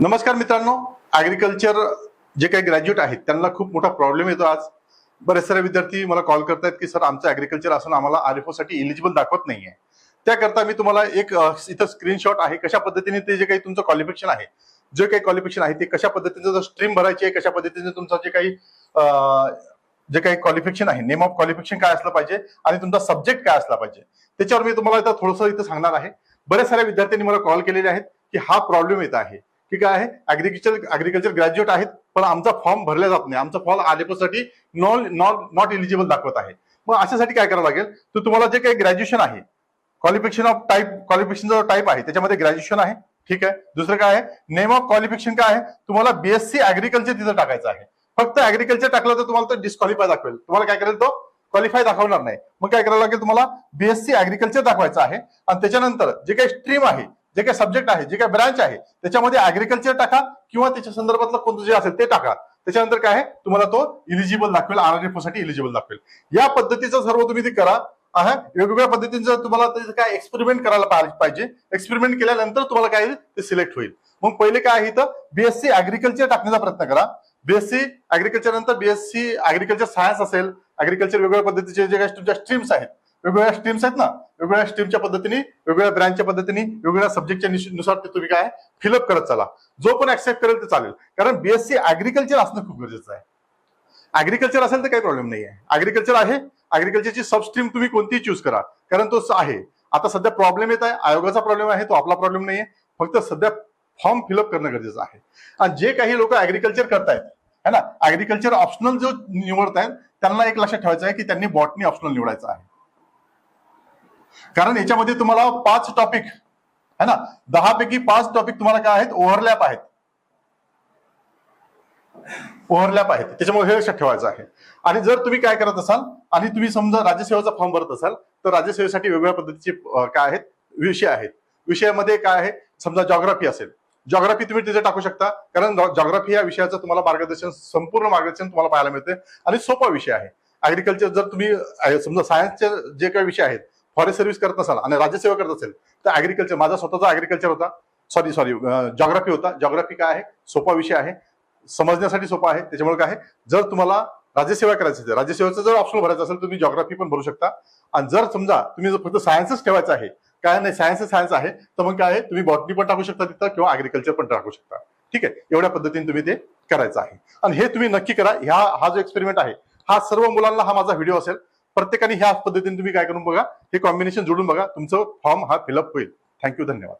नमस्कार मित्रांनो. ॲग्रिकल्चर जे काही ग्रॅज्युएट आहेत त्यांना खूप मोठा प्रॉब्लेम येतो आज. बरेच सारे विद्यार्थी मला कॉल करतायत की सर आमचं ॲग्रिकल्चर असून आम्हाला आर एफसाठी इलिजिबल दाखवत नाहीये. त्याकरता मी तुम्हाला एक इथं स्क्रीनशॉट आहे. कशा पद्धतीने ते जे काही तुमचं क्वालिफिकेशन आहे जे काही क्वालिफिकेशन आहे ते कशा पद्धतीचं स्ट्रीम भरायची आहे कशा पद्धतीने तुमचं जे काही जे काही क्वालिफिकेशन आहे नेम ऑफ क्वालिफिकेशन काय असलं पाहिजे आणि तुमचा सब्जेक्ट काय असला पाहिजे. त्याच्यावर मी तुम्हाला इथं थोडंसं इथं सांगणार आहे. बऱ्याच साऱ्या विद्यार्थ्यांनी मला कॉल केलेले आहेत की हा प्रॉब्लेम येत आहे. की काय आहे. ऍग्रिकल्चर ऍग्रिकल्चर ग्रॅज्युएट आहेत पण आमचा फॉर्म भरला जात नाही. आमचा फॉर्म आलेपसाठी नॉन नॉन नॉट एलिजिबल दाखवत आहे. मग अशासाठी काय करावं लागेल? तर तुम्हाला जे काही ग्रॅज्युएशन आहे क्वालिफिकेशन ऑफ टाईप क्वालिफिकेशनचा टाईप आहे त्याच्यामध्ये ग्रॅज्युएशन आहे. ठीक आहे. दुसरं काय आहे? नेम ऑफ क्वालिफिकेशन काय आहे? तुम्हाला बीएससी ऍग्रिकल्चर तिथं टाकायचं आहे. फक्त ऍग्रिकल्चर टाकलं तर तुम्हाला तो डिस्क्वालिफाय दाखवेल. तुम्हाला काय करेल तो? क्वालिफाय दाखवणार नाही. मग काय करावं लागेल तुम्हाला? बीएससी ऍग्रिकल्चर दाखवायचं आहे. आणि त्याच्यानंतर जे काही स्ट्रीम आहे जे काही सब्जेक्ट आहे जे काही ब्रांच आहे त्याच्यामध्ये ऍग्रिकल्चर टाका किंवा त्याच्या संदर्भातलं कोणतं जे असेल ते टाका. त्याच्यानंतर काय आहे? तुम्हाला तो इलिजिबल दाखवेल आरसाठी इलिजिबल दाखवेल. या पद्धतीचं सर्व तुम्ही ते करा. वेगवेगळ्या पद्धतीचं तुम्हाला काय एक्सपेरिमेंट करायला पाहिजे. एक्सपेरिमेंट केल्यानंतर तुम्हाला काय ते सिलेक्ट होईल. मग पहिले काय आहे तर बीएससी ऍग्रिकल्चर टाकण्याचा प्रयत्न करा. बीएससी ऍग्रिकल्चर नंतर बीएससी ऍग्रिकल्चर सायन्स असेल. ऍग्रिकल्चर वेगवेगळ्या पद्धतीचे जे काही तुमच्या स्ट्रीम्स आहेत वेगवेगळ्या स्ट्रीम्स आहेत ना वेगवेगळ्या स्ट्रीमच्या पद्धतीने वेगवेगळ्या ब्रँचच्या पद्धतीने वेगवेगळ्या सब्जेक्टच्या नुसार ते तुम्ही काय फिलअप करत चला. जो पण ऍक्सेप्ट करेल ते चालेल. कारण बीएससी ऍग्रिकल्चर असणं खूप गरजेचं आहे. ऍग्रिकल्चर असेल तर काही प्रॉब्लेम नाही आहे. ऍग्रिकल्चर आहे ऍग्रिकल्चरची सबस्ट्रीम तुम्ही कोणतीही चूज करा. कारण तो आहे. आता सध्या प्रॉब्लेम येत आहे. आयोगाचा प्रॉब्लेम आहे. तो आपला प्रॉब्लेम नाही आहे फक्त सध्या फॉर्म फिलअप करणं गरजेचं आहे. आणि जे काही लोक ऍग्रिकल्चर करतायत है ना? ऍग्रिकल्चर ऑप्शनल जो निवडतायत त्यांना एक लक्षात ठेवायचं आहे की त्यांनी बॉटनी ऑप्शनल निवडायचं आहे. कारण याच्यामध्ये तुम्हाला पाच टॉपिक है ना? दहा पैकी पाच टॉपिक तुम्हाला काय आहेत? ओव्हरलॅप आहेत. ओव्हरलॅप आहेत. त्याच्यामुळे हे लक्षात ठेवायचं आहे. आणि जर तुम्ही काय करत असाल आणि तुम्ही समजा राज्यसेवेचा फॉर्म भरत असाल तर राज्यसेवेसाठी वेगवेगळ्या पद्धतीचे काय आहेत? विषय आहेत. विषयामध्ये काय आहे? समजा जॉग्राफी असेल. जॉग्राफी तुम्ही तिथे टाकू शकता. कारण जॉग्राफी या विषयाचं तुम्हाला मार्गदर्शन संपूर्ण मार्गदर्शन तुम्हाला पाहायला मिळते आणि सोपा विषय आहे. ऍग्रिकल्चर जर तुम्ही समजा सायन्सचे जे काही विषय आहेत फॉरेस्ट सर्व्हिस करत नसाल आणि राज्यसेवा करत असेल तर ऍग्रिकल्चर माझा स्वतःचा ऍग्रिकल्चर होता. सॉरी सॉरी जॉग्राफी होता. जॉग्राफी काय आहे? सोपा विषय आहे. समजण्यासाठी सोपा आहे. त्याच्यामुळे काय आहे? जर तुम्हाला राज्यसेवा करायची असेल राज्यसेवेचं जर ऑप्शन भरायचं असेल तुम्ही जॉग्राफी पण भरू शकता. आणि जर समजा तुम्ही जर फक्त सायन्सच ठेवायचं आहे काय नाही सायन्स सायन्स आहे तर मग काय आहे? तुम्ही बॉटनी पण टाकू शकता तिथं किंवा अग्रिकल्चर पण टाकू शकता. ठीक आहे? एवढ्या पद्धतीने तुम्ही ते करायचं आहे. आणि हे तुम्ही नक्की करा. ह्या हा जो एक्सपेरिमेंट आहे हा सर्व मुलांना हा माझा व्हिडिओ असेल. प्रत्येकाने ह्या पद्धतीने तुम्ही काय करून बघा हे कॉम्बिनेशन जोडून बघा तुमचं फॉर्म हा फिलअप होईल. थँक्यू धन्यवाद.